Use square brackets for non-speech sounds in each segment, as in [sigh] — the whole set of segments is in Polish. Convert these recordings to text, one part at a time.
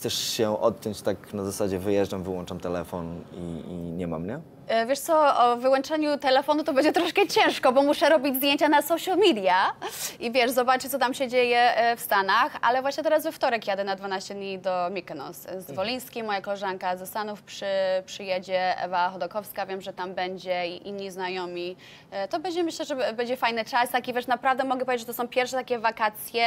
chcesz się odciąć tak na zasadzie wyjeżdżam, wyłączam telefon i, i nie mam, nie? E, Wiesz co, o wyłączeniu telefonu to będzie troszkę ciężko, bo muszę robić zdjęcia na social media i wiesz, zobaczyć, co tam się dzieje e, w Stanach, ale właśnie teraz we wtorek jadę na 12 dni do Mykonos z Woliński, moja koleżanka ze Stanów przy, przyjedzie, Ewa Chodokowska, wiem, że tam będzie i inni znajomi. E, To będzie, myślę, że będzie fajny czas, taki wiesz, naprawdę mogę powiedzieć, że to są pierwsze takie wakacje,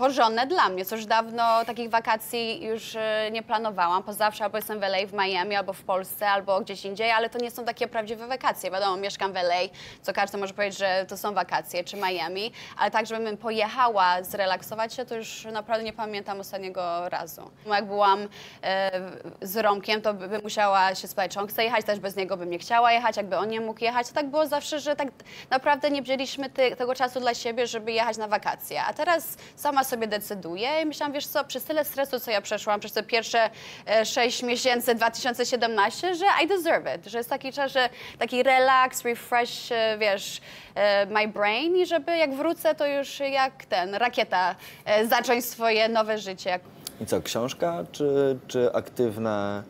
porządne dla mnie, już dawno takich wakacji już e, nie planowałam, bo zawsze albo jestem w LA, w Miami, albo w Polsce, albo gdzieś indziej, ale to nie są takie prawdziwe wakacje. Wiadomo, mieszkam w LA, co każdy może powiedzieć, że to są wakacje, czy Miami, ale tak, żebym pojechała zrelaksować się, to już naprawdę nie pamiętam ostatniego razu. Jak byłam e, z Romkiem, to by, by musiała się spytać, czy on chce jechać, też bez niego bym nie chciała jechać, jakby on nie mógł jechać. To tak było zawsze, że tak naprawdę nie wzięliśmy tego czasu dla siebie, żeby jechać na wakacje. A teraz sama sobie decyduję i myślałam, wiesz co, przez tyle stresu, co ja przeszłam, przez te pierwsze e, 6 miesięcy 2017, że I deserve it, że jest taki czas, że taki relax, refresh, e, wiesz, e, my brain i żeby jak wrócę, to już jak ten, rakieta, zacząć swoje nowe życie. I co, książka czy, czy aktywne,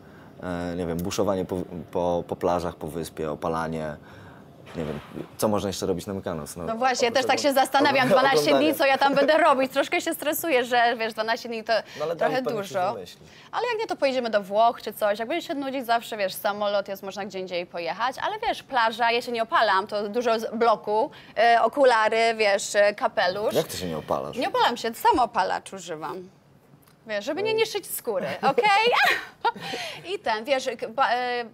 nie wiem, buszowanie po, po, po plażach, po wyspie, opalanie? Nie wiem, co można jeszcze robić na Mykonos? No właśnie, ja też tak się zastanawiam, oglądania. 12 dni, co ja tam będę robić. Troszkę się stresuję, że wiesz, 12 dni to No trochę dużo. Ale jak nie, to pojedziemy do Włoch czy coś. Jak będzie się nudzić, zawsze wiesz, samolot jest, można gdzie indziej pojechać. Ale wiesz, plaża, ja się nie opalam, to dużo bloku, e, okulary, wiesz, e, kapelusz. Jak ty się nie opalasz? Nie opalam się, samo opalacz używam. Wiesz, żeby nie niszczyć skóry, okej? I [laughs] ten, wiesz, e,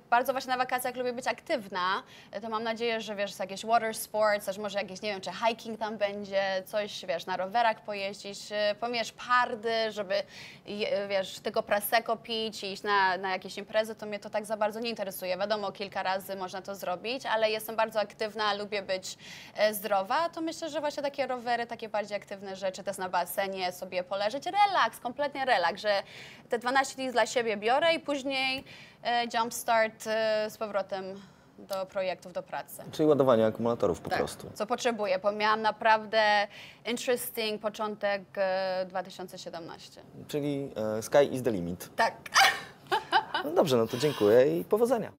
bardzo właśnie na wakacjach lubię być aktywna, e, to mam nadzieję, że wiesz, jakieś water sports, też może jakieś, nie wiem, czy hiking tam będzie, coś, wiesz, na rowerach pojeździć, e, pomierz pardy, żeby, wiesz, tego praseko pić i iść na, na jakieś imprezy, to mnie to tak za bardzo nie interesuje. Wiadomo, kilka razy można to zrobić, ale jestem bardzo aktywna, lubię być zdrowa, to myślę, że właśnie takie rowery, takie bardziej aktywne rzeczy, też na basenie sobie poleżeć, relaks, kompletnie relaks, że te 12 dni dla siebie biorę i później e, jumpstart e, z powrotem do projektów, do pracy. Czyli ładowanie akumulatorów po Tak, prostu. co potrzebuję, bo miałam naprawdę interesting początek e, 2017. Czyli e, sky is the limit. Tak. No dobrze, no to dziękuję i powodzenia.